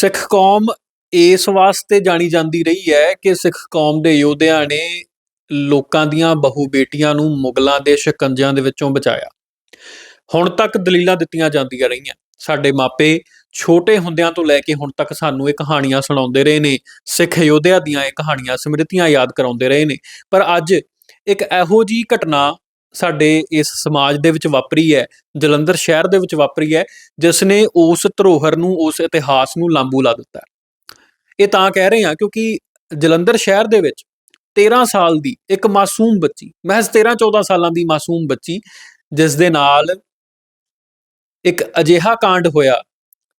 ਸਿੱਖ ਕੌਮ ਇਸ ਵਾਸਤੇ ਜਾਣੀ ਜਾਂਦੀ ਰਹੀ ਹੈ ਕਿ ਸਿੱਖ ਕੌਮ ਦੇ ਯੋਧਿਆਂ ਨੇ ਲੋਕਾਂ ਦੀਆਂ ਬਹੂ ਬੇਟੀਆਂ ਨੂੰ ਮੁਗਲਾਂ ਦੇ ਸ਼ਿਕੰਜਿਆਂ ਦੇ ਵਿੱਚੋਂ ਬਚਾਇਆ। ਹੁਣ ਤੱਕ ਦਲੀਲਾਂ ਦਿੱਤੀਆਂ ਜਾਂਦੀਆਂ ਰਹੀਆਂ। ਸਾਡੇ ਮਾਪੇ ਛੋਟੇ ਹੁੰਦਿਆਂ ਤੋਂ ਲੈ ਕੇ ਹੁਣ ਤੱਕ ਸਾਨੂੰ ਇਹ ਕਹਾਣੀਆਂ ਸੁਣਾਉਂਦੇ ਰਹੇ ਨੇ, ਸਿੱਖ ਯੋਧਿਆਂ ਦੀਆਂ ਇਹ ਕਹਾਣੀਆਂ ਸਮ੍ਰਿਤੀਆਂ ਯਾਦ ਕਰਾਉਂਦੇ ਰਹੇ ਨੇ। ਪਰ ਅੱਜ ਇੱਕ ਇਹੋ ਜੀ ਘਟਨਾ ਸਾਡੇ ਇਸ ਸਮਾਜ ਦੇ ਵਿੱਚ ਵਾਪਰੀ ਹੈ, ਜਲੰਧਰ ਸ਼ਹਿਰ ਦੇ ਵਿੱਚ ਵਾਪਰੀ ਹੈ ਜਿਸ ਨੇ ਉਸ ਧਰੋਹਰ ਨੂੰ, ਉਸ ਇਤਿਹਾਸ ਨੂੰ ਲਾਂਬੂ ਲਾ ਦਿੱਤਾ ਇਹ ਤਾਂ ਕਹਿ ਰਹੇ ਹਾਂ ਕਿਉਂਕਿ ਜਲੰਧਰ ਸ਼ਹਿਰ ਦੇ ਵਿੱਚ 13 ਸਾਲ ਦੀ ਇੱਕ ਮਾਸੂਮ ਬੱਚੀ, ਮਹਿਜ਼ 13 14 ਸਾਲਾਂ ਦੀ ਮਾਸੂਮ ਬੱਚੀ, ਜਿਸ ਦੇ ਨਾਲ ਇੱਕ ਅਜਿਹਾ ਕਾਂਡ ਹੋਇਆ,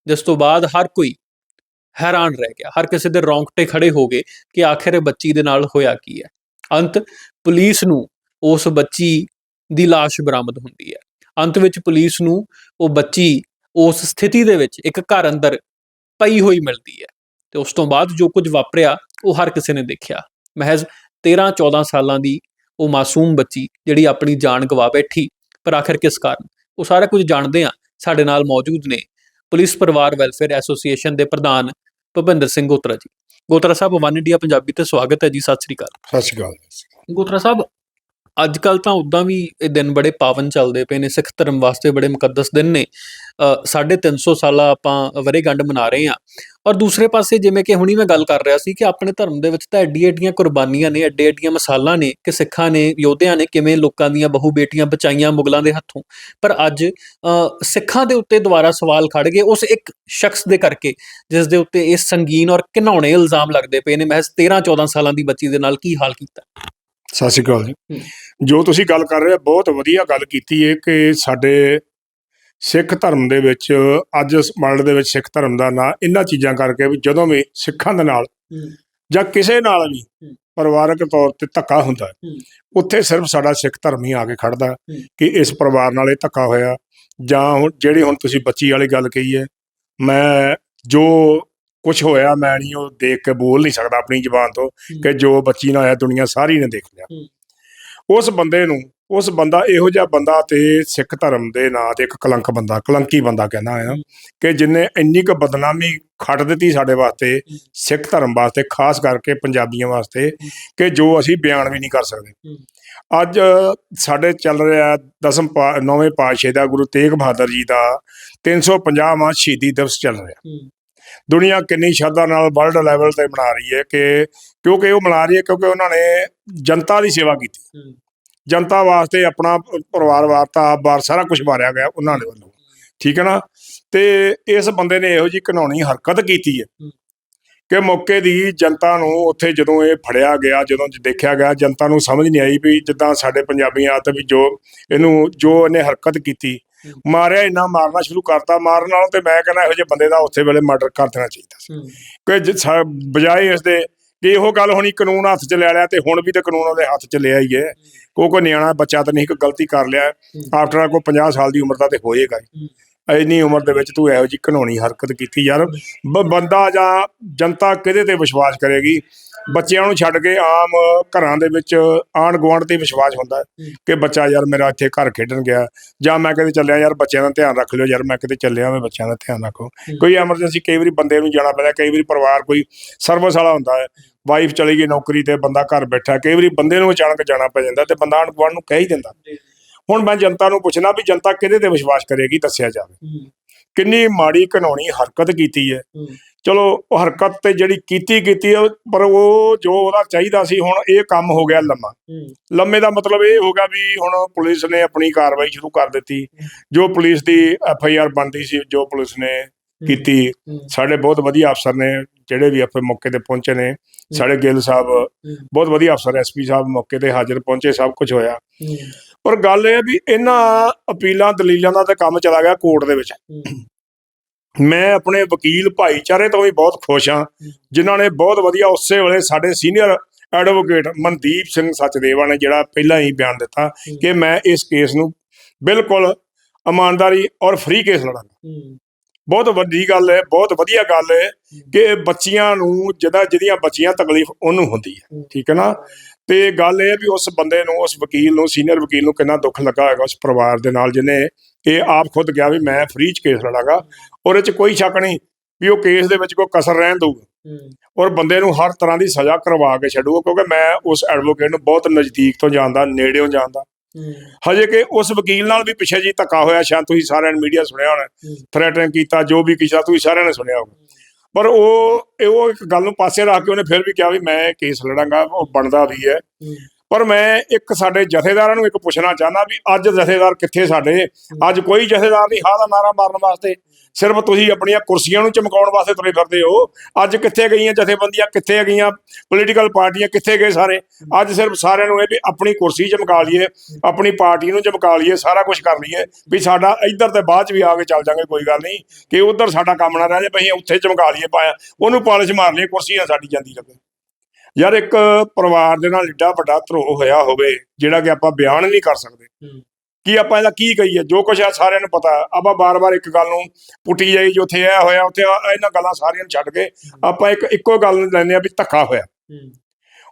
ਜਿਸ ਤੋਂ ਬਾਅਦ ਹਰ ਕੋਈ ਹੈਰਾਨ ਰਹਿ ਗਿਆ, ਹਰ ਕਿਸੇ ਦੇ ਰੌਂਗਟੇ ਖੜੇ ਹੋ ਗਏ ਕਿ ਆਖਿਰ ਇਹ ਬੱਚੀ ਦੇ ਨਾਲ ਹੋਇਆ ਕੀ ਹੈ। ਅੰਤ, ਪੁਲਿਸ ਨੂੰ ਉਸ ਬੱਚੀ ਦੀ ਲਾਸ਼ ਬਰਾਮਦ ਹੁੰਦੀ ਹੈ। ਅੰਤ ਵਿੱਚ ਪੁਲਿਸ ਨੂੰ ਉਹ ਬੱਚੀ ਉਸ ਸਥਿਤੀ ਦੇ ਵਿੱਚ ਇੱਕ ਘਰ ਅੰਦਰ ਪਈ ਹੋਈ ਮਿਲਦੀ ਹੈ ਤੇ ਉਸ ਤੋਂ ਬਾਅਦ ਜੋ ਕੁਝ ਵਾਪਰਿਆ ਉਹ ਹਰ ਕਿਸੇ ਨੇ ਦੇਖਿਆ। ਮਹਿਜ਼ 13 14 ਸਾਲਾਂ ਦੀ ਉਹ ਮਾਸੂਮ ਬੱਚੀ ਜਿਹੜੀ ਆਪਣੀ ਜਾਨ ਗਵਾ ਬੈਠੀ ਪਰ ਆਖਿਰ ਕਿਸ ਕਾਰਨ? ਉਹ ਸਾਰਾ ਕੁਝ ਜਾਣਦੇ ਆ ਸਾਡੇ ਨਾਲ ਮੌਜੂਦ ਨੇ ਪੁਲਿਸ ਪਰਿਵਾਰ ਵੈਲਫੇਅਰ ਐਸੋਸੀਏਸ਼ਨ ਦੇ ਪ੍ਰਧਾਨ ਭੁਪਿੰਦਰ ਸਿੰਘ ਗੋਤਰਾ ਜੀ। ਗੋਤਰਾ ਸਾਹਿਬ ਵਨ ਇੰਡੀਆ ਪੰਜਾਬੀ ਤੇ ਸਵਾਗਤ ਹੈ ਜੀ ਸਤਿ ਸ੍ਰੀ ਅਕਾਲ। ਸਤਿ ਸ਼੍ਰੀ ਅਕਾਲ। ਗੋਤਰਾ ਸਾਹਿਬ ਅੱਜ ਕੱਲ ਤਾਂ ਉਦਾਂ ਵੀ ਇਹ ਦਿਨ ਬੜੇ ਪਾਵਨ ਚੱਲਦੇ ਪਏ ਨੇ ਸਿੱਖ ਧਰਮ ਵਾਸਤੇ ਬੜੇ ਮੁਕੱਦਸ ਦਿਨ ਨੇ। ਅ, ਸਾਢੇ 350 ਸਾਲਾ ਆਪਾਂ ਵਰੇਗੰਢ ਮਨਾ ਰਹੇ ਹਾਂ। ਔਰ ਦੂਸਰੇ ਪਾਸੇ ਜਿਵੇਂ ਕਿ ਹੁਣੀ ਮੈਂ ਗੱਲ ਕਰ ਰਿਹਾ ਸੀ ਕਿ ਆਪਣੇ ਧਰਮ ਦੇ ਵਿੱਚ ਤਾਂ ਐਡੀ ਐਡੀਆਂ ਕੁਰਬਾਨੀਆਂ ਨੇ ਐਡੇ ਐਡੀਆਂ ਮਸਾਲਾਂ ਨੇ ਕਿ ਸਿੱਖਾਂ ਨੇ ਯੋਧਿਆਂ ਨੇ ਕਿਵੇਂ ਲੋਕਾਂ ਦੀਆਂ ਬਹੂ ਬੇਟੀਆਂ ਬਚਾਈਆਂ ਮੁਗਲਾਂ ਦੇ ਹੱਥੋਂ। ਪਰ ਅੱਜ ਅ, ਸਿੱਖਾਂ ਦੇ ਉੱਤੇ ਦੁਬਾਰਾ ਸਵਾਲ ਖੜ ਗਏ ਉਸ ਇੱਕ ਸ਼ਖਸ ਦੇ ਕਰਕੇ ਜਿਸ ਦੇ ਉੱਤੇ ਇਹ ਸੰਗੀਨ ਔਰ ਘਿਨਾਉਣੇ ਇਲਜ਼ਾਮ ਲੱਗਦੇ ਪਏ ਨੇ। ਮਹਿਜ਼ 13 14 ਸਾਲਾਂ ਦੀ ਬੱਚੀ ਦੇ ਨਾਲ ਕੀ ਹਾਲ ਕੀਤਾ? ਸਤਿ ਸ਼੍ਰੀ ਅਕਾਲ ਜੀ। ਜੋ ਤੁਸੀਂ ਗੱਲ ਕਰ ਰਹੇ ਹੋ ਬਹੁਤ ਵਧੀਆ ਗੱਲ ਕੀਤੀ ਹੈ ਕਿ ਸਾਡੇ ਸਿੱਖ ਧਰਮ ਦੇ ਵਿੱਚ ਅੱਜ ਵਰਲਡ ਦੇ ਵਿੱਚ ਸਿੱਖ ਧਰਮ ਦਾ ਨਾਂ ਇਹਨਾਂ ਚੀਜ਼ਾਂ ਕਰਕੇ ਵੀ ਜਦੋਂ ਵੀ ਸਿੱਖਾਂ ਦੇ ਨਾਲ ਜਾਂ ਕਿਸੇ ਨਾਲ ਵੀ। ਪਰਿਵਾਰਕ ਤੌਰ ਤੇ ਧੱਕਾ ਹੁੰਦਾ। ਉੱਥੇ ਸਿਰਫ ਸਾਡਾ ਸਿੱਖ ਧਰਮ ਹੀ ਆ ਕੇ ਖੜਦਾ। ਕਿ ਇਸ ਪਰਿਵਾਰ ਨਾਲ ਇਹ ਧੱਕਾ ਹੋਇਆ ਜਾਂ ਹੁਣ ਜਿਹੜੀ ਹੁਣ ਤੁਸੀਂ ਬੱਚੀ ਵਾਲੀ ਗੱਲ ਕਹੀ ਹੈ ਮੈਂ ਜੋ ਕੁਝ ਹੋਇਆ ਮੈਂ ਨਹੀਂ ਉਹ ਦੇਖ ਕੇ ਬੋਲ ਨਹੀਂ ਸਕਦਾ ਆਪਣੀ ਜ਼ੁਬਾਨ ਤੋਂ ਕਿ ਜੋ ਬੱਚੀ ਨਾਲ ਹੋਇਆ ਦੁਨੀਆ ਸਾਰੀ ਨੇ ਦੇਖ ਲਿਆ। ਉਸ ਬੰਦੇ ਨੂੰ ਉਸ ਬੰਦਾ ਇਹੋ ਜਿਹਾ ਬੰਦਾ ਤੇ ਸਿੱਖ ਧਰਮ ਦੇ ਨਾਂ ਤੇ ਇੱਕ ਕਲੰਕ ਬੰਦਾ ਕਲੰਕੀ ਬੰਦਾ ਕਹਿੰਦਾ ਆ। ਕਿ ਜਿਨੇ ਇੰਨੀ ਕੁ ਬਦਨਾਮੀ ਖੱਟ ਦਿੱਤੀ ਸਾਡੇ ਵਾਸਤੇ। ਸਿੱਖ ਧਰਮ ਵਾਸਤੇ ਖਾਸ ਕਰਕੇ ਪੰਜਾਬੀਆਂ ਵਾਸਤੇ ਕਿ ਜੋ ਅਸੀਂ ਬਿਆਨ ਵੀ ਨਹੀਂ ਕਰ ਸਕਦੇ। ਅੱਜ ਸਾਡੇ ਚੱਲ ਰਿਹਾ ਦਸਮ ਨੌਵੇਂ ਪਾਤਸ਼ਾਹ ਦਾ ਗੁਰੂ ਤੇਗ ਬਹਾਦਰ ਜੀ ਦਾ 350ਵਾਂ ਸ਼ਹੀਦੀ ਦਿਵਸ ਚੱਲ ਰਿਹਾ ਦੁਨੀਆ ਕਿੰਨੀ ਸ਼ਰਧਾ ਨਾਲ ਵਰਲਡ ਲੈਵਲ ਤੇ ਮਨਾ ਰਹੀ ਹੈ ਕਿ ਕਿਉਂਕਿ ਉਹ ਮਨਾ ਰਹੀ ਹੈ ਕਿਉਂਕਿ ਉਹਨਾਂ ਨੇ ਜਨਤਾ ਦੀ ਸੇਵਾ ਕੀਤੀ ਜਨਤਾ ਵਾਸਤੇ ਆਪਣਾ ਪਰਿਵਾਰ ਵਾਰਤਾ ਆਪ ਬਾਰ ਸਾਰਾ ਕੁਝ ਮਾਰਿਆ ਗਿਆ ਉਹਨਾਂ ਦੇ ਵੱਲੋਂ ਠੀਕ ਹੈ ਨਾ ਤੇ ਇਸ ਬੰਦੇ ਨੇ ਇਹੋ ਜੀ ਘਿਨਾਉਣੀ ਹਰਕਤ ਕੀਤੀ ਹੈ। ਕਿ ਮੌਕੇ ਦੀ ਜਨਤਾ ਨੂੰ ਉੱਥੇ ਜਦੋਂ ਇਹ ਫੜਿਆ ਗਿਆ ਜਦੋਂ ਦੇਖਿਆ ਗਿਆ ਜਨਤਾ ਨੂੰ ਸਮਝ ਨਹੀਂ ਆਈ ਵੀ ਜਿੱਦਾਂ ਸਾਡੇ ਪੰਜਾਬੀਆਂ ਆਤ ਵੀ ਜੋ ਇਹਨੂੰ ਜੋ ਇਹਨੇ ਹਰਕਤ ਕੀਤੀ। ਮਾਰਿਆ ਇੰਨਾ ਮਾਰਨਾ ਸ਼ੁਰੂ ਕਰਤਾ। ਮਾਰਨ ਨਾਲ ਤੇ ਮੈਂ ਕਹਿੰਦਾ ਇਹੋ ਜਿਹੇ ਬੰਦੇ ਦਾ ਉੱਥੇ ਵੇਲੇ ਮਰਡਰ ਕਰ ਦੇਣਾ ਚਾਹੀਦਾ ਸੀ। ਕਿ ਬਜਾਏ ਇਸ ਦੇ ਕਿ ਇਹੋ ਗੱਲ ਹੋਣੀ ਕਾਨੂੰਨ ਹੱਥ 'ਚ ਲੈ ਲਿਆ ਤੇ ਹੁਣ ਵੀ ਤੇ ਕਾਨੂੰਨ ਉਹਦੇ ਹੱਥ 'ਚ ਲਿਆ ਹੀ ਹੈ। ਕੋ ਕੋ ਨਿਆਣਾ ਬੱਚਾ ਤਾਂ ਨਹੀਂ ਕੋਈ ਗਲਤੀ ਕਰ ਲਿਆ। ਆਫਟਰ ਕੋ 50 ਸਾਲ ਦੀ ਉਮਰ ਦਾ ਤੇ ਹੋਏਗਾ ਇੰਨੀ ਉਮਰ ਦੇ ਵਿੱਚ ਤੂੰ ਇਹੋ ਜੀ ਘਨੌਣੀ ਹਰਕਤ ਕੀਤੀ ਯਾਰ। ਬੰਦਾ ਜਾਂ ਜਨਤਾ ਕਿਹਦੇ ਤੇ ਵਿਸ਼ਵਾਸ ਕਰੇਗੀ? ਬੱਚਿਆਂ ਨੂੰ ਛੱਡ ਕੇ ਆਮ ਘਰਾਂ ਦੇ ਵਿੱਚ ਆਣ ਗੁਆਂਢ ਤੇ ਵਿਸ਼ਵਾਸ ਹੁੰਦਾ ਹੈ। ਕਿ ਬੱਚਾ ਯਾਰ ਮੇਰਾ ਇੱਥੇ ਘਰ ਖੇਡਣ ਗਿਆ ਜਾਂ ਮੈਂ ਕਿਤੇ ਚੱਲਿਆ ਯਾਰ ਬੱਚਿਆਂ ਦਾ ਧਿਆਨ ਰੱਖ ਲਿਓ ਯਾਰ ਮੈਂ ਕਿਤੇ ਚੱਲਿਆ ਮੈਂ ਬੱਚਿਆਂ ਦਾ ਧਿਆਨ ਰੱਖੋ। ਕੋਈ ਐਮਰਜੈਂਸੀ ਕਈ ਵਾਰੀ ਬੰਦੇ ਨੂੰ ਜਾਣਾ ਪੈਂਦਾ ਕਈ ਵਾਰੀ ਪਰਿਵਾਰ ਕੋਈ ਸਰਵਿਸ ਵਾਲਾ ਹੁੰਦਾ ਹੈ ਵਾਈਫ ਚਲੀ ਗਈ ਨੌਕਰੀ ਤੇ ਬੰਦਾ ਘਰ ਬੈਠਾ ਕਈ ਵਾਰੀ ਬੰਦੇ ਨੂੰ ਅਚਾਨਕ ਜਾਣਾ ਪੈ ਜਾਂਦਾ ਤੇ ਬੰਦਾ ਆਣ ਗੁਆਂਢ ਨੂੰ ਕਹਿ ਹੀ ਦਿੰਦਾ। ਹੁਣ ਮੈਂ ਜਨਤਾ ਨੂੰ ਪੁੱਛਣਾ ਵੀ ਜਨਤਾ ਕਿਹਦੇ ਤੇ ਵਿਸ਼ਵਾਸ ਕਰੇਗੀ ਦੱਸਿਆ ਜਾਵੇ। ਕਿੰਨੀ ਮਾੜੀ ਘਿਨਾਉਣੀ ਹਰਕਤ ਕੀਤੀ ਹੈ। ਚਲੋ ਉਹ ਹਰਕਤ ਤੇ ਜਿਹੜੀ ਕੀਤੀ ਕੀਤੀ ਹੈ, ਪਰ ਉਹ ਜੋ ਉਹਦਾ ਚਾਹੀਦਾ ਸੀ ਹੁਣ ਇਹ ਕੰਮ ਹੋ ਗਿਆ ਲੰਮਾ। ਲੰਮੇ ਦਾ ਮਤਲਬ ਇਹ ਹੋਗਾ ਵੀ ਹੁਣ ਪੁਲਿਸ ਨੇ ਆਪਣੀ ਕਾਰਵਾਈ ਸ਼ੁਰੂ ਕਰ ਦਿੱਤੀ। ਜੋ ਪੁਲਿਸ ਦੀ ਐਫ ਆਈ ਆਰ ਬਣਦੀ ਸੀ ਜੋ ਪੁਲਿਸ ਨੇ ਕੀਤੀ ਸਾਡੇ ਬਹੁਤ ਵਧੀਆ ਅਫਸਰ ਨੇ ਜਿਹੜੇ ਵੀ ਆਪਣੇ ਮੌਕੇ ਤੇ ਪਹੁੰਚੇ ਨੇ ਸਾਡੇ ਗਿੱਲ ਸਾਹਿਬ ਬਹੁਤ ਵਧੀਆ ਅਫਸਰ ਐਸਪੀ ਸਾਹਿਬ ਮੌਕੇ ਤੇ ਹਾਜ਼ਰ ਪਹੁੰਚੇ ਸਭ ਕੁਝ ਹੋਇਆ। ਪਰ ਗੱਲ ਇਹ ਹੈ ਵੀ ਇਹਨਾਂ ਅਪੀਲਾਂ ਦਲੀਲਾਂ ਦਾ ਤੇ ਕੰਮ ਚਲਾ ਗਿਆ ਕੋਰਟ ਦੇ ਵਿੱਚ। ਮੈਂ ਆਪਣੇ ਵਕੀਲ ਭਾਈਚਾਰੇ ਤੋਂ ਵੀ ਬਹੁਤ ਖੁਸ਼ ਹਾਂ ਜਿਨ੍ਹਾਂ ਨੇ ਬਹੁਤ ਵਧੀਆ ਉਸੇ ਵੇਲੇ ਸਾਡੇ ਸੀਨੀਅਰ ਐਡਵੋਕੇਟ ਮਨਦੀਪ ਸਿੰਘ ਸਚਦੇਵਾ ਨੇ ਜਿਹੜਾ ਪਹਿਲਾਂ ਹੀ ਬਿਆਨ ਦਿੱਤਾ ਕਿ ਮੈਂ ਇਸ ਕੇਸ ਨੂੰ ਬਿਲਕੁਲ ਇਮਾਨਦਾਰੀ ਔਰ ਫ੍ਰੀ ਕੇਸ ਲੜਾਂਗਾ। ਬਹੁਤ ਵੱਡੀ ਗੱਲ ਹੈ ਬਹੁਤ ਵਧੀਆ ਗੱਲ ਹੈ ਕਿ ਬੱਚੀਆਂ ਨੂੰ ਜਿਹਦਾ ਜਿਹਦੀਆਂ ਬੱਚੀਆਂ ਤਕਲੀਫ ਉਹਨੂੰ ਹੁੰਦੀ ਹੈ। ਠੀਕ ਹੈ ਨਾ? ਤੇ ਗੱਲ ਇਹ ਵੀ ਉਸ ਬੰਦੇ ਨੂੰ ਉਸ ਵਕੀਲ ਨੂੰ ਸੀਨੀਅਰ ਵਕੀਲ ਨੂੰ ਕਿੰਨਾ ਦੁੱਖ ਲੱਗਾ ਹੋਏਗਾ ਉਸ ਪਰਿਵਾਰ ਦੇ ਨਾਲ ਜਿਹਨੇ ਇਹ ਆਪ ਖੁਦ ਗਿਆ ਵੀ ਮੈਂ ਫ੍ਰੀ ਚ ਕੇਸ ਲੜਾਂਗਾ ਉਹਦੇ ਚ ਕੋਈ ਸ਼ੱਕ ਨਹੀਂ ਵੀ ਉਹ ਕੇਸ ਦੇ ਵਿੱਚ ਕੋਈ ਕਸਰ ਰਹਿਣ ਦਊਗਾ। ਔਰ ਬੰਦੇ ਨੂੰ ਹਰ ਤਰ੍ਹਾਂ ਦੀ ਸਜ਼ਾ ਕਰਵਾ ਕੇ ਛੱਡੂਗਾ ਕਿਉਂਕਿ ਮੈਂ ਉਸ ਐਡਵੋਕੇਟ ਨੂੰ ਬਹੁਤ ਨਜ਼ਦੀਕ ਤੋਂ ਜਾਣਦਾ ਨੇੜਿਓਂ ਜਾਣਦਾ। ਹਜੇ ਕਿ ਉਸ ਵਕੀਲ ਨਾਲ ਵੀ ਪਿੱਛੇ ਜੀ ਧੱਕਾ ਹੋਇਆ ਸ਼ਾਇਦ ਤੁਸੀਂ ਸਾਰਿਆਂ ਨੇ ਮੀਡੀਆ ਸੁਣਿਆ ਹੋਣਾ ਥ੍ਰੈਟਨ ਕੀਤਾ ਜੋ ਵੀ ਕੀਤਾ ਤੁਸੀਂ ਸਾਰਿਆਂ ਨੇ ਸੁਣਿਆ ਹੋਊਗਾ। ਪਰ ਉਹ, ਇਹ ਉਹ ਇੱਕ ਗੱਲ ਨੂੰ ਪਾਸੇ ਰੱਖ ਕੇ ਉਹਨੇ ਫਿਰ ਵੀ ਕਿਹਾ ਵੀ ਮੈਂ ਇਹ ਕੇਸ ਲੜਾਂਗਾ, ਉਹ ਬਣਦਾ ਵੀ ਹੈ। ਪਰ ਮੈਂ ਇੱਕ ਸਾਡੇ ਜਥੇਦਾਰਾਂ ਨੂੰ ਇੱਕ ਪੁੱਛਣਾ ਚਾਹੁੰਦਾ ਵੀ ਅੱਜ ਜਥੇਦਾਰ ਕਿੱਥੇ ਸਾਡੇ? ਅੱਜ ਕੋਈ ਜਥੇਦਾਰ ਨਹੀਂ ਹਾਂ ਦਾ ਨਾਰਾ ਮਾਰਨ ਵਾਸਤੇ। ਸਿਰਫ ਤੁਸੀਂ ਆਪਣੀਆਂ ਕੁਰਸੀਆਂ ਨੂੰ ਚਮਕਾਉਣ ਵਾਸਤੇ ਤੁਰੇ ਫਿਰਦੇ ਹੋ। ਅੱਜ ਕਿੱਥੇ ਗਈਆਂ ਜਥੇਬੰਦੀਆਂ? ਕਿੱਥੇ ਗਈਆਂ ਪੋਲੀਟੀਕਲ ਪਾਰਟੀਆਂ? ਕਿੱਥੇ ਗਏ ਸਾਰੇ? ਅੱਜ ਸਿਰਫ ਸਾਰਿਆਂ ਨੂੰ ਇਹ ਵੀ ਆਪਣੀ ਕੁਰਸੀ ਚਮਕਾ ਲਈਏ, ਆਪਣੀ ਪਾਰਟੀ ਨੂੰ ਚਮਕਾ ਲਈਏ, ਸਾਰਾ ਕੁਝ ਕਰ ਲਈਏ ਵੀ ਸਾਡਾ ਇੱਧਰ ਤੇ ਬਾਅਦ ਚ ਵੀ ਆ ਕੇ ਚੱਲ ਜਾਾਂਗੇ, ਕੋਈ ਗੱਲ ਨਹੀਂ। ਕਿ ਉਧਰ ਸਾਡਾ ਕੰਮ ਨਾ ਰਹਿ ਜਾਏ ਅਸੀਂ ਉੱਥੇ ਚਮਕਾ ਲਈਏ ਪਾਇਆ ਉਹਨੂੰ ਪਾਲਿਸ਼ ਮਾਰ ਲਈਏ, ਕੁਰਸੀਆਂ ਸਾਡੀ ਜਾਂਦੀ ਲੱਗੇ ਯਾਰ ਇੱਕ ਪਰਿਵਾਰ ਦੇ ਨਾਲ ਏਡਾ ਵੱਡਾ ਧਰੋਹ ਹੋਇਆ ਹੋਵੇ ਜਿਹੜਾ ਕਿ ਆਪਾਂ ਬਿਆਨ ਨਹੀਂ ਕਰ ਸਕਦੇ। ਕੀ ਆਪਾਂ ਇਹਦਾ ਕੀ ਕਹੀਏ? ਜੋ ਕੁਝ ਆ ਸਾਰਿਆਂ ਨੂੰ ਪਤਾ। ਆਪਾਂ ਬਾਰ-ਬਾਰ ਇੱਕ ਗੱਲ ਨੂੰ ਪੁੱਟੀ ਜਾਈ ਜੋ ਉੱਥੇ ਇਹ ਹੋਇਆ ਉੱਥੇ ਇਹਨਾਂ ਗੱਲਾਂ ਸਾਰੀਆਂ ਨੂੰ ਛੱਡ ਕੇ ਆਪਾਂ ਇੱਕ ਇੱਕੋ ਗੱਲ ਨੂੰ ਲੈਂਦੇ ਆ ਵੀ ਧੱਕਾ ਹੋਇਆ।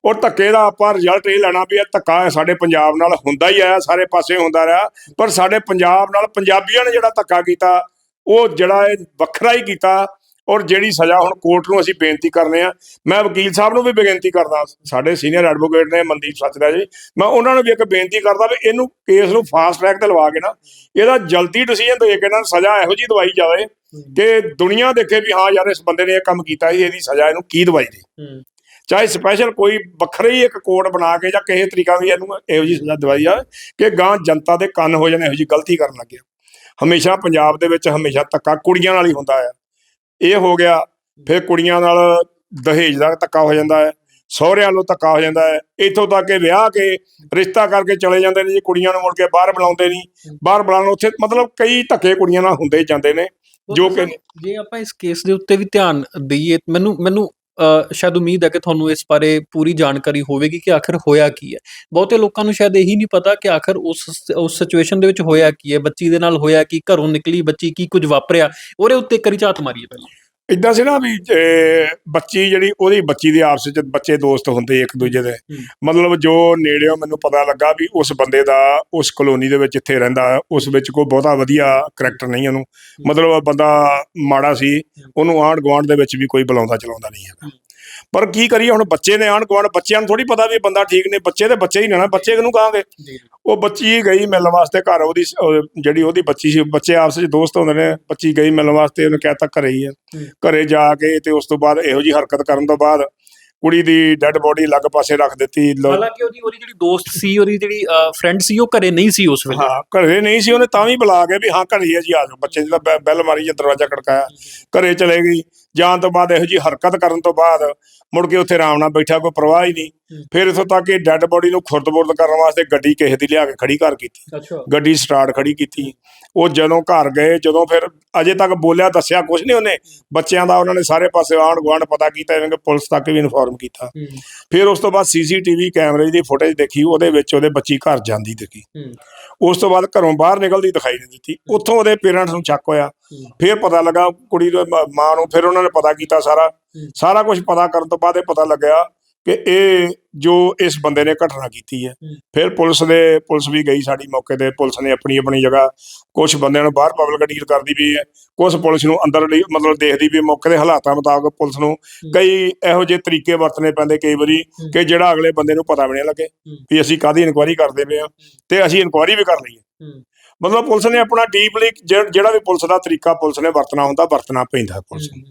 ਔਰ ਧੱਕੇ ਦਾ ਆਪਾਂ ਰਿਜ਼ਲਟ ਇਹ ਲੈਣਾ ਵੀ ਇਹ ਧੱਕਾ ਸਾਡੇ ਪੰਜਾਬ ਨਾਲ ਹੁੰਦਾ ਹੀ ਆਇਆ ਸਾਰੇ ਪਾਸੇ ਹੁੰਦਾ ਰਿਹਾ। ਪਰ ਸਾਡੇ ਪੰਜਾਬ ਨਾਲ ਪੰਜਾਬੀਆਂ ਨੇ ਜਿਹੜਾ ਧੱਕਾ ਕੀਤਾ ਉਹ ਜਿਹੜਾ ਇਹ ਵੱਖਰਾ ਹੀ ਕੀਤਾ ਔਰ ਜਿਹੜੀ ਸਜ਼ਾ ਹੁਣ ਕੋਰਟ ਨੂੰ ਅਸੀਂ ਬੇਨਤੀ ਕਰਨੇ ਆ ਮੈਂ ਵਕੀਲ ਸਾਹਿਬ ਨੂੰ ਵੀ ਬੇਨਤੀ ਕਰਦਾ ਸਾਡੇ ਸੀਨੀਅਰ ਐਡਵੋਕੇਟ ਨੇ ਮਨਦੀਪ ਸੱਚਦਾ ਜੀ ਮੈਂ ਉਹਨਾਂ ਨੂੰ ਵੀ ਇੱਕ ਬੇਨਤੀ ਕਰਦਾ ਵੀ ਇਹਨੂੰ ਕੇਸ ਨੂੰ ਫਾਸਟ ਟਰੈਕ ਤੇ ਲਵਾ ਕੇ ਨਾ ਇਹਦਾ ਜਲਦੀ ਡਿਸੀਜਨ ਦੇ ਕੇ ਨਾ ਸਜ਼ਾ ਇਹੋ ਜੀ ਦਵਾਈ ਜਾਵੇ ਕਿ ਦੁਨੀਆ ਦੇਖੇ ਵੀ ਹਾਂ ਯਾਰ ਇਸ ਬੰਦੇ ਨੇ ਇਹ ਕੰਮ ਕੀਤਾ ਸੀ ਇਹਦੀ ਸਜ਼ਾ ਇਹਨੂੰ ਕੀ ਦਵਾਈ ਦੇ? ਚਾਹੇ ਸਪੈਸ਼ਲ ਕੋਈ ਵੱਖਰਾ ਹੀ ਇੱਕ ਕੋਡ ਬਣਾ ਕੇ ਜਾਂ ਕਿਸੇ ਤਰੀਕਾ ਵੀ ਇਹਨੂੰ ਇਹੋ ਜੀ ਸਜ਼ਾ ਦਵਾਈ ਆ ਕਿ ਗਾਂ ਜਨਤਾ ਦੇ ਕੰਨ ਹੋ ਜਾਣ ਇਹੋ ਜੀ ਗਲਤੀ ਕਰਨ ਲੱਗਿਆ ਹਮੇਸ਼ਾ ਪੰਜਾਬ ਦੇ ਵਿੱਚ ਹਮੇਸ਼ਾ ਧੱਕਾ ਕੁੜੀਆਂ ਨਾਲ ਹੀ ਹੁੰਦਾ ਆ। ਇਹ ਹੋ ਗਿਆ ਫਿਰ ਕੁੜੀਆਂ ਨਾਲ ਦਹੇਜ ਦਾ ਧੱਕਾ ਹੋ ਜਾਂਦਾ ਹੈ ਸਹੁਰਿਆਂ ਵੱਲੋਂ ਧੱਕਾ ਹੋ ਜਾਂਦਾ ਹੈ। ਇੱਥੋਂ ਤੱਕ ਕਿ ਵਿਆਹ ਕੇ ਰਿਸ਼ਤਾ ਕਰਕੇ ਚਲੇ ਜਾਂਦੇ ਨੇ ਜੀ ਕੁੜੀਆਂ ਨੂੰ ਮੁੜ ਕੇ ਬਾਹਰ ਬੁਲਾਉਂਦੇ ਨਹੀਂ। ਬਾਹਰ ਬੁਲਾਉਣ ਉੱਥੇ ਮਤਲਬ ਕਈ ਧੱਕੇ ਕੁੜੀਆਂ ਨਾਲ ਹੁੰਦੇ ਜਾਂਦੇ ਨੇ ਜੋ ਕਿ ਜੇ ਆਪਾਂ ਇਸ ਕੇਸ ਦੇ ਉੱਤੇ ਵੀ ਧਿਆਨ ਦਈਏ ਮੈਨੂੰ ਮੈਨੂੰ ਸ਼ਾਇਦ ਉਮੀਦ ਹੈ ਕਿ ਤੁਹਾਨੂੰ ਇਸ ਬਾਰੇ ਪੂਰੀ ਜਾਣਕਾਰੀ ਹੋਵੇਗੀ ਕਿ ਆਖਰ ਹੋਇਆ ਕੀ ਹੈ। ਬਹੁਤੇ ਲੋਕਾਂ ਨੂੰ ਸ਼ਾਇਦ ਇਹੀ ਨਹੀਂ ਪਤਾ ਕਿ ਆਖਰ ਉਸ ਉਸ ਸਿਚੁਏਸ਼ਨ ਦੇ ਵਿੱਚ ਹੋਇਆ ਕੀ ਹੈ, ਬੱਚੀ ਦੇ ਨਾਲ ਹੋਇਆ ਕੀ, ਘਰੋਂ ਨਿਕਲੀ ਬੱਚੀ ਕੀ ਕੁਝ ਵਾਪਰਿਆ। ਉਹਦੇ ਉੱਤੇ ਕਰੀ ਝਾਤ ਮਾਰੀਏ ਪਹਿਲਾਂ। ਇਦਾਂ ਸੀ ਨਾ ਵੀ ਅਹ, ਬੱਚੀ ਜਿਹੜੀ ਉਹਦੀ ਬੱਚੀ ਦੇ ਆਪਸ ਵਿੱਚ ਬੱਚੇ ਦੋਸਤ ਹੁੰਦੇ ਇੱਕ ਦੂਜੇ ਦੇ। ਮਤਲਬ ਜੋ ਨੇੜਿਓਂ ਮੈਨੂੰ ਪਤਾ ਲੱਗਾ ਵੀ ਉਸ ਬੰਦੇ ਦਾ ਉਸ ਕਲੋਨੀ ਦੇ ਵਿੱਚ ਜਿੱਥੇ ਰਹਿੰਦਾ ਉਸ ਵਿੱਚ ਕੋਈ ਬਹੁਤਾ ਵਧੀਆ ਕਰੈਕਟਰ ਨਹੀਂ ਉਹਨੂੰ। ਮਤਲਬ ਉਹ ਬੰਦਾ ਮਾੜਾ ਸੀ ਉਹਨੂੰ ਆਂਢ ਗੁਆਂਢ ਦੇ ਵਿੱਚ ਵੀ ਕੋਈ ਬੁਲਾਉਂਦਾ ਚਲਾਉਂਦਾ ਨਹੀਂ ਹੈਗਾ। ਪਰ ਕੀ ਕਰੀਏ ਹੁਣ ਬੱਚੇ ਨੇ ਆਂਢ ਗੁਆਂਢ ਬੱਚਿਆਂ ਨੂੰ ਥੋੜੀ ਪਤਾ ਵੀ ਬੰਦਾ ਠੀਕ ਨੇ ਬੱਚੇ ਤੇ ਬੱਚੇ ਹੀ ਨੇ ਨਾ ਬੱਚੇ ਕਿਹਨੂੰ ਕਹਾਂਗੇ? ਉਹ ਬੱਚੀ ਗਈ ਮਿਲਣ ਵਾਸਤੇ ਘਰ ਉਹਦੀ ਜਿਹੜੀ ਉਹਦੀ ਬੱਚੀ ਸੀ ਬੱਚੇ ਆਪਸ ਵਿੱਚ ਦੋਸਤ ਹੁੰਦੇ ਨੇ ਬੱਚੀ ਗਈ ਮਿਲਣ ਵਾਸਤੇ ਉਹਨੇ ਕਹਿਤਾ ਘਰੇ ਹੀ ਹੈ। ਘਰੇ ਜਾ ਕੇ ਤੇ ਉਸ ਤੋਂ ਬਾਅਦ ਇਹੋ ਜੀ ਹਰਕਤ ਕਰਨ ਤੋਂ ਬਾਅਦ ਕੁੜੀ ਦੀ ਡੈੱਡ ਬੋਡੀ ਅਲੱਗ ਪਾਸੇ ਰੱਖ ਦਿੱਤੀ ਹਾਲਾਂਕਿ ਉਹਦੀ ਉਹਦੀ ਜਿਹੜੀ ਦੋਸਤ ਸੀ ਉਹਦੀ ਜਿਹੜੀ ਫਰੈਂਡ ਸੀ ਉਹ ਘਰੇ ਨਹੀਂ ਸੀ ਉਸ ਵੇਲੇ। ਹਾਂ ਘਰੇ ਨਹੀਂ ਸੀ ਉਹਨੇ ਤਾਂ ਵੀ ਬੁਲਾ ਕੇ ਵੀ ਹਾਂ ਘਰੇ ਹੀ ਹੈ ਜੀ ਆ ਜਾਓ। ਬੱਚੇ ਜਿਹਦਾ ਬੈ- ਬੈਲ ਮਾਰੀ ਜਾਂ ਦਰਵਾਜ਼ਾ ਖੜਕਾਇਆ। ਘਰੇ ਚਲੇ ਗਈ। ਜਾਣ ਤੋਂ ਬਾਅਦ ਇਹੋ ਜੀ ਹਰਕਤ ਕਰਨ ਤੋਂ ਬਾਅਦ ਮੁੜ ਕੇ ਉੱਥੇ ਆਰਾਮ ਨਾਲ ਬੈਠਾ ਕੋਈ ਪਰਵਾਹ ਹੀ ਨਹੀਂ। ਫਿਰ ਇਥੋਂ ਤੱਕ ਕਿ ਡੈੱਡ ਬੋਡੀ ਨੂੰ ਖੁਰਦ-ਬੁਰਦ ਕਰਨ ਵਾਸਤੇ ਗੱਡੀ ਕਿਸੇ ਦੀ ਲਿਆ ਕੇ ਖੜੀ ਕਰ ਕੀਤੀ। ਗੱਡੀ ਸਟਾਰਟ ਖੜੀ ਕੀਤੀ। ਉਹ ਜਦੋਂ ਘਰ ਗਏ ਜਦੋਂ ਫਿਰ ਅਜੇ ਤੱਕ ਬੋਲਿਆ ਦੱਸਿਆ ਕੁਝ ਨਹੀਂ ਉਹਨੇ। ਬੱਚਿਆਂ ਦਾ ਉਹਨਾਂ ਨੇ ਸਾਰੇ ਪਾਸੇ ਆਂਢ ਗੁਆਂਢ ਪਤਾ ਕੀਤਾ ਇਹਨਾਂ ਕਿ ਪੁਲਿਸ ਤੱਕ ਵੀ ਇਨਫੋਰਮ ਕੀਤਾ। ਫਿਰ ਉਸ ਤੋਂ ਬਾਅਦ ਸੀਸੀਟੀਵੀ ਕੈਮਰੇ ਦੀ ਫੁਟੇਜ ਦੇਖੀ ਉਹਦੇ ਵਿੱਚ ਉਹਦੇ ਬੱਚੀ ਘਰ ਜਾਂਦੀ ਦਿਖੀ। ਉਸ ਤੋਂ ਬਾਅਦ ਘਰੋਂ ਬਾਹਰ ਨਿਕਲਦੀ ਦਿਖਾਈ ਨਹੀਂ ਦਿੱਤੀ। ਉੱਥੋਂ ਉਹਦੇ ਪੇਰੈਂਟਸ ਨੂੰ ਚੱਕ ਹੋਇਆ। ਫਿਰ ਪਤਾ ਲੱਗਾ ਕੁੜੀ ਦੀ ਮ- ਮਾਂ ਨੂੰ ਫਿਰ ਉਹਨਾਂ ਨੇ ਪਤਾ ਕੀਤਾ ਸਾਰਾ। ਸਾਰਾ ਕੁਝ ਪਤਾ ਕਰਨ ਤੋਂ ਬਾਅਦ ਇਹ ਪਤਾ ਲੱਗਿਆ ਕਿ ਇਹ ਜੋ ਇਸ ਬੰਦੇ ਨੇ ਘਟਨਾ ਕੀਤੀ ਹੈ। ਫਿਰ ਪੁਲਿਸ ਦੇ ਪੁਲਿਸ ਵੀ ਗਈ ਸਾਡੀ ਮੌਕੇ ਤੇ ਪੁਲਿਸ ਨੇ ਆਪਣੀ ਆਪਣੀ ਜਗ੍ਹਾ ਕੁਝ ਬੰਦਿਆਂ ਨੂੰ ਬਾਹਰ ਪਬਲਿਕ ਡੀਲ ਕਰਦੀ ਵੀ ਹੈ ਕੁਝ ਪੁਲਿਸ ਨੂੰ ਅੰਦਰ ਲਈ- ਮਤਲਬ ਦੇਖਦੀ ਵੀ ਹੈ। ਮੌਕੇ ਦੇ ਹਾਲਾਤਾਂ ਮੁਤਾਬਕ ਪੁਲਿਸ ਨੂੰ ਕਈ ਇਹੋ ਜਿਹੇ ਤਰੀਕੇ ਵਰਤਨੇ ਪੈਂਦੇ ਕਈ ਵਾਰੀ। ਕਿ ਜਿਹੜਾ ਅਗਲੇ ਬੰਦੇ ਨੂੰ ਪਤਾ ਵੀ ਨਹੀਂ ਲੱਗੇ। ਵੀ ਅਸੀਂ ਕਾਦੀ ਇਨਕੁਆਇਰੀ ਕਰਦੇ ਪਏ ਆ ਤੇ ਅਸੀਂ ਇਨਕੁਆਇਰੀ ਵੀ ਕਰ ਲਈ ਹੂੰ ਮਤਲਬ ਪੁਲਿਸ ਨੇ ਆਪਣਾ ਡੀਪਲੀ ਜਿਹੜਾ ਵੀ ਪੁਲਿਸ ਦਾ ਤਰੀਕਾ ਪੁਲਿਸ ਨੇ ਵਰਤਣਾ ਹੁੰਦਾ ਵਰਤਣਾ ਪੈਂਦਾ ਪੁਲਿਸ ਨੂੰ।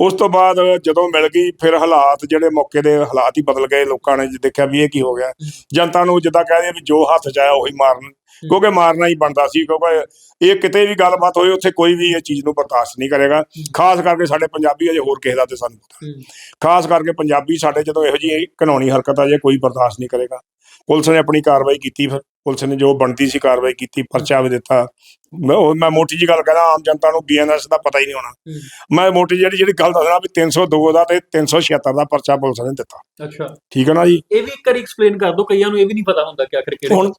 ਉਸ ਤੋਂ ਬਾਅਦ ਜਦੋਂ ਮਿਲ ਗਈ ਫਿਰ ਹਾਲਾਤ ਜਿਹੜੇ ਮੌਕੇ ਦੇ ਹਾਲਾਤ ਹੀ ਬਦਲ ਗਏ ਲੋਕਾਂ ਨੇ ਦੇਖਿਆ ਵੀ ਇਹ ਕੀ ਹੋ ਗਿਆ। ਜਨਤਾ ਨੂੰ ਜਿੱਦਾਂ ਕਹਦੇ ਵੀ ਜੋ ਹੱਥ 'ਚ ਆਇਆ ਉਹੀ ਮਾਰਨ। ਕਿਉਂਕਿ ਮਾਰਨਾ ਹੀ ਬਣਦਾ ਸੀ ਕਿਉਂਕਿ ਇਹ ਕਿਤੇ ਵੀ ਗੱਲਬਾਤ ਹੋਏ ਉੱਥੇ ਕੋਈ ਵੀ ਇਹ ਚੀਜ਼ ਨੂੰ ਬਰਦਾਸ਼ਤ ਨਹੀਂ ਕਰੇਗਾ। ਖਾਸ ਕਰਕੇ ਸਾਡੇ ਪੰਜਾਬੀ ਅਜੇ ਹੋਰ ਕਿਸੇ ਦਾ ਤੇ ਸਾਨੂੰ ਪਤਾ ਖਾਸ ਕਰਕੇ ਪੰਜਾਬੀ ਸਾਡੇ ਜਦੋਂ ਇਹੋ ਜਿਹੀ ਕਾਨੂੰਨੀ ਹਰਕਤ ਆ ਜੇ ਕੋਈ ਬਰਦਾਸ਼ਤ ਨਹੀਂ ਕਰੇਗਾ। ਪੁਲਿਸ ਨੇ ਆਪਣੀ ਕਾਰਵਾਈ ਕੀਤੀ ਫਿਰ। ਪੁਲਿਸ ਨੇ ਜੋ ਬਣਦੀ ਸੀ ਕਾਰਵਾਈ ਕੀਤੀ ਪਰਚਾ ਵੀ ਦਿੱਤਾ। ਮੈਂ ਉਹ ਮੈਂ ਮੋਟੀ ਜੀ ਗੱਲ ਕਹਿੰਦਾ ਆਮ ਜਨਤਾ ਨੂੰ ਬੀਐਨਐਸ ਦਾ ਪਤਾ ਹੀ ਨਹੀਂ ਹੋਣਾ। ਮੈਂ ਮੋਟੀ ਜਿਹੜੀ ਜਿਹੜੀ ਗੱਲ ਦੱਸਣਾ ਵੀ 302 ਦਾ ਤੇ 376 ਦਾ ਪਰਚਾ ਪੁਲਿਸ ਨੇ ਦਿੱਤਾ। ਅੱਛਾ। ਠੀਕ ਹੈ ਨਾ ਜੀ? ਇਹ ਵੀ ਇੱਕ ਵਾਰੀ ਐਕਸਪਲੇਨ ਕਰ ਦਿਓ ਕਈਆਂ ਨੂੰ ਇਹ ਵੀ ਨਹੀਂ ਪਤਾ ਹੁੰਦਾ ਕਿ ਆਖਰ ਕਿਹੜੇ ਹੁਣ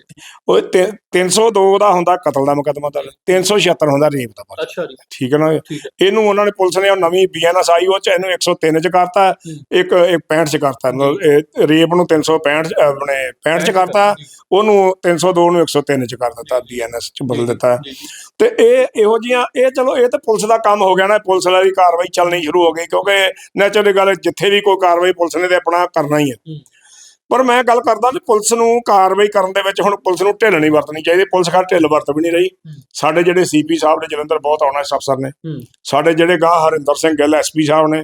ਉਹ ਤੇ- 302 ਦਾ ਹੁੰਦਾ ਕਤਲ ਦਾ ਮੁਕੱਦਮਾ ਦਰਜ 376 ਹੁੰਦਾ ਰੇਪ ਦਾ ਪਰਚਾ। ਅੱਛਾ ਜੀ। ਠੀਕ ਹੈ ਨਾ ਠੀਕ ਹੈ। ਇਹਨੂੰ ਉਹਨਾਂ ਨੇ ਪੁਲਿਸ ਨੇ ਉਹ ਨਵੀਂ ਬੀਐਨਐਸ ਆਈ ਉਹ ਚ ਇਹਨੂੰ 103 ਚ ਕਰਤਾ। ਇੱਕ ਇੱਕ 65 ਚ ਕਰਤਾ। ਮਤਲਬ ਇਹ ਰੇਪ ਨੂੰ 365 ਆਪਣੇ 65 ਚ ਕਰਤਾ ਉਹਨੂੰ 302 ਨੂੰ 103 ਚ ਕਰ ਦਿੱਤਾ ਬੀਐਨਐਸ ਚ ਬਦਲ ਦਿੱਤਾ। ਜੀ, ਜੀ। ਤੇ ਇਹ ਇਹੋ ਜੀਆਂ ਇਹ ਚਲੋ ਇਹ ਤਾਂ ਪੁਲਿਸ ਦਾ ਕੰਮ ਹੋ ਗਿਆ ਨਾ ਪੁਲਿਸ ਵਾਲੀ ਕਾਰਵਾਈ ਚੱਲਣੀ ਸ਼ੁਰੂ ਹੋ ਗਈ ਕਿਉਂਕਿ ਨੈਚੁਰਲੀ ਗੱਲ ਜਿੱਥੇ ਵੀ ਕੋਈ ਕਾਰਵਾਈ ਪੁਲਿਸ ਨੇ ਤੇ ਆਪਣਾ ਕਰਨਾ ਹੀ ਹੈ। ਪਰ ਮੈਂ ਗੱਲ ਕਰਦਾ ਵੀ ਪੁਲਿਸ ਨੂੰ ਕਾਰਵਾਈ ਕਰਨ ਦੇ ਵਿੱਚ ਹੁਣ ਪੁਲਿਸ ਨੂੰ ਢਿੱਲ ਨਹੀਂ ਵਰਤਣੀ ਚਾਹੀਦੀ ਪੁਲਿਸ ਖਾ ਢਿੱਲ ਵਰਤ ਵੀ ਨਹੀਂ ਰਹੀ। ਸਾਡੇ ਜਿਹੜੇ ਸੀਪੀ ਸਾਹਿਬ ਨੇ ਜਲੰਧਰ ਬਹੁਤ ਆਉਣਾ ਅਫਸਰ ਨੇ। ਸਾਡੇ ਜਿਹੜੇ ਗਾਹ ਹਰਿੰਦਰ ਸਿੰਘ ਗਿੱਲ ਐਸਪੀ ਸਾਹਿਬ ਨੇ।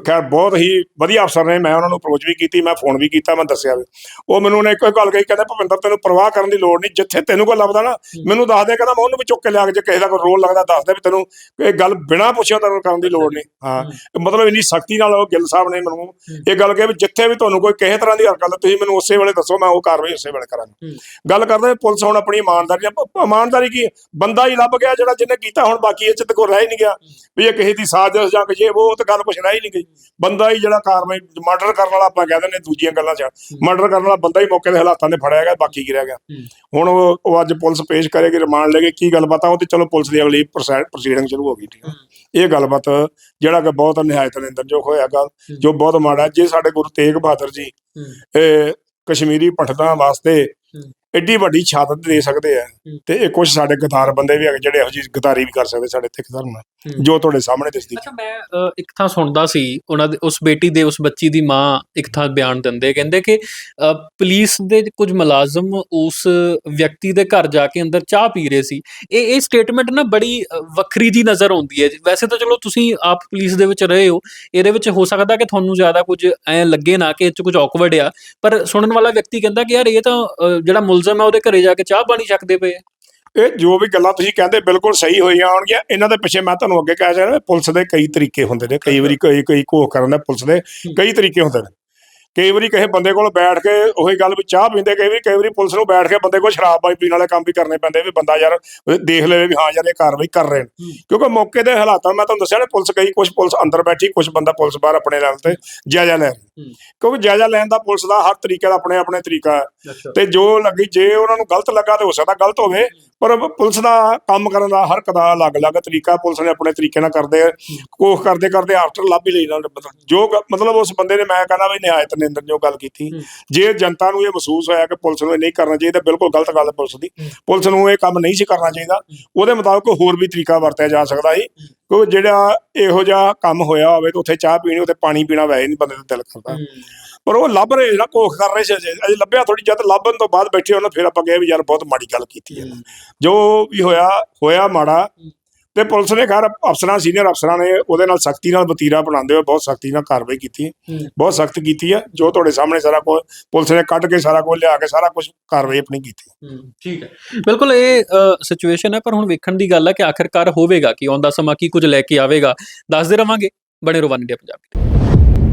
ਖੈਰ ਬਹੁਤ ਹੀ ਵਧੀਆ ਅਫਸਰ ਨੇ ਮੈਂ ਉਹਨਾਂ ਨੂੰ ਅਪਰੋਚ ਵੀ ਕੀਤੀ ਮੈਂ ਫੋਨ ਵੀ ਕੀਤਾ ਮੈਂ ਦੱਸਿਆ ਵੀ। ਉਹ ਮੈਨੂੰ ਨੇ ਇੱਕੋ ਹੀ ਗੱਲ ਕਹੀ ਕਹਿੰਦਾ ਭਵਿੰਦਰ ਤੈਨੂੰ ਪਰਵਾਹ ਕਰਨ ਦੀ ਲੋੜ ਨਹੀਂ ਜਿੱਥੇ ਤੈਨੂੰ ਕੋਈ ਲੱਭਦਾ ਨਾ ਮੈਨੂੰ ਦੱਸ ਦੇ ਕਹਿੰਦਾ ਮੈਂ ਉਹਨੂੰ ਵੀ ਚੁੱਕ ਕੇ ਲਿਆ ਕੇ ਜੇ ਕਿਸੇ ਦਾ ਕੋਈ ਰੋਲ ਲੱਗਦਾ ਦੱਸ ਦੇ ਵੀ ਤੈਨੂੰ ਇਹ ਗੱਲ ਬਿਨਾਂ ਪੁੱਛਿਆ ਤੈਨੂੰ ਕਰਨ ਦੀ ਲੋੜ ਨਹੀਂ। ਹਾਂ ਮਤਲਬ ਇੰਨੀ ਸਖਤੀ ਨਾਲ ਉਹ ਗਿੱਲ ਸਾਹਿਬ ਨੇ ਮੈਨੂੰ ਇਹ ਗੱਲ ਕਹੀ ਵੀ ਜਿੱਥੇ ਵੀ ਤੁਹਾਨੂੰ ਕੋਈ ਕਿਸੇ ਤਰ੍ਹਾਂ ਦੀ ਹਰਕਤ ਤੁਸੀਂ ਮੈਨੂੰ ਉਸੇ ਵੇਲੇ ਦੱਸੋ ਮੈਂ ਉਹ ਕਾਰਵਾਈ ਉਸੇ ਵੇਲੇ ਕਰਾਂਗਾ। ਗੱਲ ਕਰਦੇ ਪੁਲਿਸ ਹੁਣ ਆਪਣੀ ਇਮਾਨਦਾਰੀ ਇਮਾਨਦਾਰੀ ਕੀ? ਬੰਦਾ ਹੀ ਲੱਭ ਗਿਆ ਜਿਹੜਾ ਜਿਹਨੇ ਕੀਤਾ ਹੁਣ ਬਾਕੀ ਇਹ ਚ ਤੇ ਕੋਈ ਰਹਿ ਨਹੀਂ ਗਿਆ। ਵੀ ਇਹ ਕਿਸੇ ਦੀ ਸਾਜ਼ਿਸ਼ ਜਾਂ ਕਿ ਜੇ ਉਹ ਤਾਂ ਗੱਲ ਕੁਛ ਰਹਿ ਹੀ ਨਹੀਂ ਗਈ। ਬੰਦਾ ਹੀ ਜਿਹੜਾ ਕਾਰਵਾਈ ਮਰਡਰ ਕਰਨ ਵਾਲਾ ਆਪਾਂ ਕਹਿੰਦੇ ਨੇ ਦੂਜੀਆਂ ਗੱਲਾਂ ਚ। ਮਰਡਰ ਕਰਨ ਵਾਲਾ ਬੰਦਾ ਹੀ ਮੌਕੇ ਦੇ ਹਾਲਾਤਾਂ ਦੇ ਫੜਿਆ ਗਿਆ ਬਾਕੀ ਕੀ ਰਹਿ ਗਿਆ ਹੁਣ ਉਹ ਅੱਜ ਪੁਲਿਸ ਪੇਸ਼ ਕਰੇਗੀ ਰਿਮਾਂਡ ਲੈ ਕੇ ਕੀ ਗੱਲਬਾਤ ਆ ਉਹ ਤੇ ਚਲੋ ਪੁਲਿਸ ਦੀ ਅਗਲੀ ਪ੍ਰੋਸੀਡਿੰਗ ਸ਼ੁਰੂ ਹੋ ਗਈ ਠੀਕ ਹੈ। ਇਹ ਗੱਲਬਾਤ ਜਿਹੜਾ ਕਿ ਬਹੁਤ ਨਿਹਾਇਤ ਨਿੰਦਨਯੋਗ ਹੋਇਆ ਗੱਲ ਜੋ ਬਹੁਤ ਮਾੜਾ ਜੇ ਸਾਡੇ ਗੁਰੂ ਤੇਗ ਬਹਾਦਰ ਜੀ ਇਹ ਕਸ਼ਮੀਰੀ ਪੰਡਤਾਂ ਵਾਸਤੇ ਐਡੀ ਵੱਡੀ ਸ਼ਹਾਦਤ ਦੇ ਸਕਦੇ ਆ। ਤੇ ਇਹ ਕੁਝ ਸਾਡੇ ਗਦਾਰ ਬੰਦੇ ਵੀ ਹੈਗੇ ਜਿਹੜੇ ਇਹੋ ਜਿਹੀ ਗਦਾਰੀ ਵੀ ਕਰ ਸਕਦੇ ਸਾਡੇ ਸਿੱਖ ਧਰਮ ਨਾਲ ਜੋ ਤੁਹਾਡੇ ਸਾਹਮਣੇ ਦਿਸਦੀ। ਅੱਛਾ ਮੈਂ ਇੱਕ ਥਾਂ ਸੁਣਦਾ ਸੀ ਉਹਨਾਂ ਦੇ ਉਸ ਬੇਟੀ ਦੇ ਉਸ ਬੱਚੀ ਦੀ ਮਾਂ ਇੱਕ ਥਾਂ ਬਿਆਨ ਦਿੰਦੇ ਕਹਿੰਦੇ ਕਿ ਪੁਲਿਸ ਦੇ ਕੁਝ ਮੁਲਾਜ਼ਮ ਉਸ ਵਿਅਕਤੀ ਦੇ ਘਰ ਜਾ ਕੇ ਅੰਦਰ ਚਾਹ ਪੀ ਰਹੇ ਸੀ। ਇਹ ਇਹ ਸਟੇਟਮੈਂਟ ਨਾ ਬੜੀ ਵੱਖਰੀ ਜੀ ਨਜ਼ਰ ਆਉਂਦੀ ਹੈ। ਵੈਸੇ ਤਾਂ ਚਲੋ ਤੁਸੀਂ ਆਪ ਪੁਲਿਸ ਦੇ ਵਿੱਚ ਰਹੇ ਹੋ ਇਹਦੇ ਵਿੱਚ ਹੋ ਸਕਦਾ ਕਿ ਤੁਹਾਨੂੰ ਜ਼ਿਆਦਾ ਕੁਝ ਐ ਲੱਗੇ ਨਾ ਕਿ ਇਹ ਚ ਕੁਝ ਔਕਵਰਡ ਆ। ਪਰ ਸੁਣਨ ਵਾਲਾ ਵਿਅਕਤੀ ਕਹਿੰਦਾ ਕਿ ਯਾਰ ਇਹ ਤਾਂ ਜਿਹੜਾ ਮੁਲਜ਼ਮ ਹੈ ਉਹਦੇ ਘਰੇ ਜਾ ਕੇ ਚਾਹ ਪਾਣੀ ਛਕਦੇ ਪਏ ਆ। ਇਹ ਜੋ ਵੀ ਗੱਲਾਂ ਤੁਸੀਂ ਕਹਿੰਦੇ ਬਿਲਕੁਲ ਸਹੀ ਹੋਈਆਂ ਆਉਣਗੀਆਂ ਇਹਨਾਂ ਦੇ ਪਿੱਛੇ ਮੈਂ ਤੁਹਾਨੂੰ ਅੱਗੇ ਕਹਿ ਰਿਹਾ ਪੁਲਿਸ ਦੇ ਕਈ ਤਰੀਕੇ ਹੁੰਦੇ ਨੇ ਕਈ ਵਾਰੀ ਕਈ ਕਈ ਘੋਖ ਕਰਨ ਦੇ ਪੁਲਿਸ ਦੇ ਕਈ ਤਰੀਕੇ ਹੁੰਦੇ ਨੇ। ਕਈ ਵਾਰੀ ਕਿਸੇ ਬੰਦੇ ਕੋਲ ਬੈਠ ਕੇ ਉਹੀ ਗੱਲ ਵੀ ਚਾਹ ਪੀਂਦੇ ਕਈ ਵਾਰੀ ਕਈ ਵਾਰੀ ਪੁਲਿਸ ਨੂੰ ਬੈਠ ਕੇ ਬੰਦੇ ਕੋਲ ਸ਼ਰਾਬ ਬਾਈ ਪੀਣ ਵਾਲੇ ਕੰਮ ਵੀ ਕਰਨੇ ਪੈਂਦੇ ਵੀ ਬੰਦਾ ਯਾਰ ਦੇਖ ਲਵੇ ਵੀ ਹਾਂ ਯਾਰ ਇਹ ਕਾਰਵਾਈ ਕਰ ਰਹੇ ਨੇ। ਕਿਉਂਕਿ ਮੌਕੇ ਦੇ ਹਾਲਾਤਾਂ ਮੈਂ ਤੁਹਾਨੂੰ ਦੱਸਿਆ ਨਾ ਪੁਲਿਸ ਕਈ ਕੁਝ ਪੁਲਿਸ ਅੰਦਰ ਬੈਠੀ ਕੁਝ ਬੰਦਾ ਪੁਲਿਸ ਬਾਹਰ ਆਪਣੇ ਲੈਵਲ ਤੇ ਜਾਇਜ਼ਾ ਲੈ ਰਿਹਾ। ਕਿਉਂਕਿ ਜਾਇਜ਼ਾ ਲੈਣ ਦਾ ਪੁਲਿਸ ਦਾ ਹਰ ਤਰੀਕੇ ਦਾ ਆਪਣੇ ਆਪਣੇ ਤਰੀਕਾ ਹੈ। ਤੇ ਜੋ ਲੱਗੀ ਜੇ ਉਹਨਾਂ ਨੂੰ ਗਲਤ ਲੱਗਾ ਤੇ ਹੋ ਸਕਦਾ ਗਲਤ ਹੋਵੇ ਪਰ ਪੁਲਿਸ ਦਾ ਕੰਮ ਕਰਨ ਦਾ ਹਰ ਇੱਕ ਦਾ ਅਲੱਗ-ਅਲੱਗ ਤਰੀਕਾ ਪੁਲਿਸ ਨੇ ਆਪਣੇ ਤਰੀਕੇ ਨਾਲ ਕਰਦੇ। ਕੋਖ ਕਰਦੇ ਕਰਦੇ ਆਫਟਰ ਲੱਭ ਹੀ ਲਈ ਨਾਲ ਜੋ ਮਤਲਬ ਉਸ ਬੰਦੇ ਨੇ ਮੈਂ ਕਹਿੰਦਾ ਵੀ ਨਿਹਾਇਤ ਨਿੰਦਰ ਜੋ ਗੱਲ ਕੀਤੀ। ਜੇ ਜਨਤਾ ਨੂੰ ਇਹ ਮਹਿਸੂਸ ਹੋਇਆ ਕਿ ਪੁਲਿਸ ਨੂੰ ਇਹ ਨਹੀਂ ਕਰਨਾ ਚਾਹੀਦਾ ਬਿਲਕੁਲ ਗਲਤ ਗੱਲ ਹੈ ਪੁਲਿਸ ਦੀ। ਪੁਲਿਸ ਨੂੰ ਇਹ ਕੰਮ ਨਹੀਂ ਸੀ ਕਰਨਾ ਚਾਹੀਦਾ। ਉਹਦੇ ਮੁਤਾਬਕ ਹੋਰ ਵੀ ਤਰੀਕਾ ਵਰਤਿਆ ਜਾ ਸਕਦਾ ਸੀ। ਕਿਉਂਕਿ ਜਿਹੜਾ ਇਹੋ ਜਿਹਾ ਕੰਮ ਹੋਇਆ ਹੋਵੇ ਤਾਂ ਉੱਥੇ ਚਾਹ ਪੀਣੀ ਉੱਥੇ ਪਾਣੀ ਪੀਣਾ ਵੈਸੇ ਨਹੀਂ ਬੰਦੇ ਦਾ ਦਿਲ ਕਰਦਾ। ਪਰ ਉਹ ਲੱਭ ਰਹੇ ਨਾ ਕੋਖ ਕਰ ਰਹੇ ਸੀ ਅਜੇ। ਲੱਭਿਆ ਥੋੜੀ ਜਦ ਲੱਭਣ ਤੋਂ ਬਾਅਦ ਬੈਠੇ ਉਹਨਾਂ, ਫਿਰ ਆਪਾਂ ਕਹੇ ਵੀ ਯਾਰ ਬਹੁਤ ਮਾੜੀ ਗੱਲ ਕੀਤੀ ਹੈ। ਜੋ ਵੀ ਹੋਇਆ ਹੋਇਆ ਮਾੜਾ। ਤੇ ਪੁਲਿਸ ਨੇ ਖੈਰ ਅਫਸਰਾਂ, ਸੀਨੀਅਰ ਅਫਸਰਾਂ ਨੇ ਉਹਦੇ ਨਾਲ ਸਖਤੀ ਨਾਲ ਵਤੀਰਾ ਬਣਾਉਂਦੇ ਹੋਏ ਬਹੁਤ ਸਖਤੀ ਨਾਲ ਕਾਰਵਾਈ ਕੀਤੀ। ਬਹੁਤ ਸਖਤ ਕੀਤੀ ਹੈ। ਜੋ ਤੁਹਾਡੇ ਸਾਹਮਣੇ ਸਾਰਾ ਕੁਝ, ਪੁਲਿਸ ਨੇ ਕੱਢ ਕੇ ਸਾਰਾ ਕੁਝ, ਲਿਆ ਕੇ ਸਾਰਾ ਕੁਝ ਕਾਰਵਾਈ ਆਪਣੀ ਕੀਤੀ। ਠੀਕ ਹੈ। ਬਿਲਕੁਲ ਇਹ ਸਿਚੁਏਸ਼ਨ ਹੈ, ਪਰ ਹੁਣ ਵੇਖਣ ਦੀ ਗੱਲ ਹੈ ਕਿ ਆਖਿਰਕਾਰ ਹੋਵੇਗਾ ਕਿ? ਆਉਂਦਾ ਸਮਾਂ ਕੀ ਕੁਝ ਲੈ ਕੇ ਆਵੇਗਾ? ਦੱਸਦੇ ਰਵਾਂਗੇ। ਬਣੇ ਰਹੋ ਵਨ ਇੰਡੀਆ ਪੰਜਾਬੀ